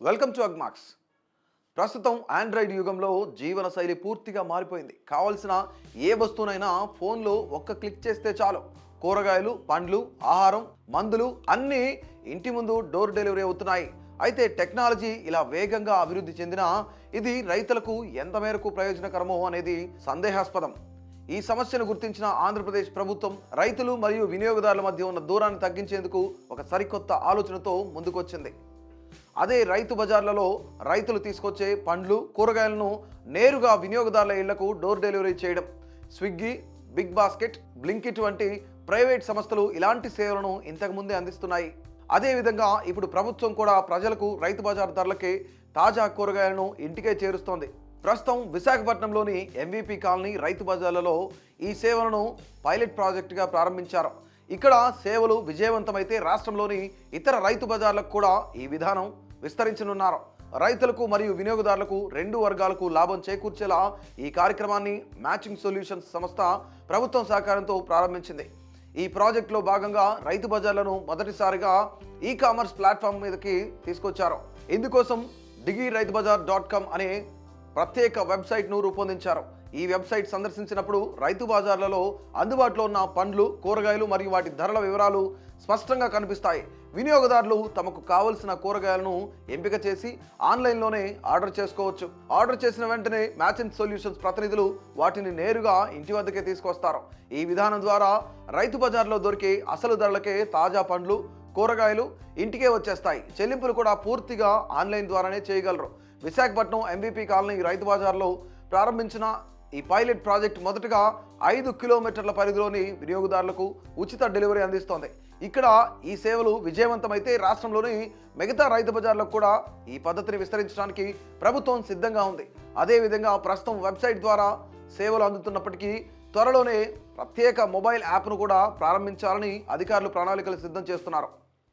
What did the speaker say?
Welcome to Agmax ప్రస్తుతం Android యుగంలో జీవన శైలి పూర్తిగా మారిపోయింది. కావలసిన ఏ వస్తువునైనా ఫోన్లో ఒక్క క్లిక్ చేస్తే చాలు. కూరగాయలు పండ్లు ఆహారం మందులు అన్నీ ఇంటి ముందు డోర్ డెలివరీ అవుతున్నాయి. అయితే టెక్నాలజీ ఇలా వేగంగా అభివృద్ధి చెందినా ఇది రైతులకు ఎంత మేరకు ప్రయోజనకరమో అనేది సందేహాస్పదం. ఈ సమస్యను గుర్తించిన ఆంధ్రప్రదేశ్ ప్రభుత్వం రైతులు మరియు వినియోగదారుల మధ్య ఉన్న దూరాన్ని తగ్గించేందుకు ఒక సరికొత్త ఆలోచనతో ముందుకొచ్చింది. అదే రైతు బజార్లలో రైతులు తీసుకొచ్చే పండ్లు కూరగాయలను నేరుగా వినియోగదారుల ఇళ్ళకు డోర్ డెలివరీ చేయడం. స్విగ్గీ బిగ్ బాస్కెట్ బ్లింకిట్ వంటి ప్రైవేట్ సంస్థలు ఇలాంటి సేవలను ఇంతకుముందే అందిస్తున్నాయి. అదేవిధంగా ఇప్పుడు ప్రభుత్వం కూడా ప్రజలకు రైతు బజార్ ధరలకే తాజా కూరగాయలను ఇంటికే చేరుస్తోంది. ప్రస్తుతం విశాఖపట్నంలోని ఎంవీపీ కాలనీ రైతు బజార్లలో ఈ సేవలను పైలట్ ప్రాజెక్టుగా ప్రారంభించారు. ఇక్కడ సేవలు విజయవంతమైతే రాష్ట్రంలోని ఇతర రైతు బజార్లకు కూడా ఈ విధానం విస్తరించనున్నారు. రైతులకు మరియు వినియోగదారులకు రెండు వర్గాలకు లాభం చేకూర్చేలా ఈ కార్యక్రమాన్ని మ్యాచింగ్ సొల్యూషన్స్ సంస్థ ప్రభుత్వం సహకారంతో ప్రారంభించింది. ఈ ప్రాజెక్టులో భాగంగా రైతు బజార్లను మొదటిసారిగా ఈ కామర్స్ ప్లాట్ఫామ్ మీదకి తీసుకొచ్చారు. ఇందుకోసం డిగి రైతు బజార్ డాట్ కామ్ అనే ప్రత్యేక వెబ్సైట్ను రూపొందించారు. ఈ వెబ్సైట్ సందర్శించినప్పుడు రైతు బజార్లలో అందుబాటులో ఉన్న పండ్లు కూరగాయలు మరియు వాటి ధరల వివరాలు స్పష్టంగా కనిపిస్తాయి. వినియోగదారులు తమకు కావలసిన కూరగాయలను ఎంపిక చేసి ఆన్లైన్లోనే ఆర్డర్ చేసుకోవచ్చు. ఆర్డర్ చేసిన వెంటనే మ్యాచింగ్ సొల్యూషన్స్ ప్రతినిధులు వాటిని నేరుగా ఇంటి వద్దకే తీసుకొస్తారు. ఈ విధానం ద్వారా రైతు బజార్లో దొరికే అసలు ధరలకే తాజా పండ్లు కూరగాయలు ఇంటికే వచ్చేస్తాయి. చెల్లింపులు కూడా పూర్తిగా ఆన్లైన్ ద్వారానే చేయగలరు. విశాఖపట్నం ఎంబీపీ కాలనీ రైతు బజార్లో ప్రారంభించిన ఈ పైలట్ ప్రాజెక్ట్ మొదటగా ఐదు కిలోమీటర్ల పరిధిలోని వినియోగదారులకు ఉచిత డెలివరీ అందిస్తోంది. ఇక్కడ ఈ సేవలు విజయవంతమైతే రాష్ట్రంలోని మిగతా రైతు బజార్లకు కూడా ఈ పద్ధతిని విస్తరించడానికి ప్రభుత్వం సిద్ధంగా ఉంది. అదేవిధంగా ప్రస్తుతం వెబ్సైట్ ద్వారా సేవలు అందుతున్నప్పటికీ త్వరలోనే ప్రత్యేక మొబైల్ యాప్ను కూడా ప్రారంభించాలని అధికారులు ప్రణాళికలు సిద్ధం చేస్తున్నారు.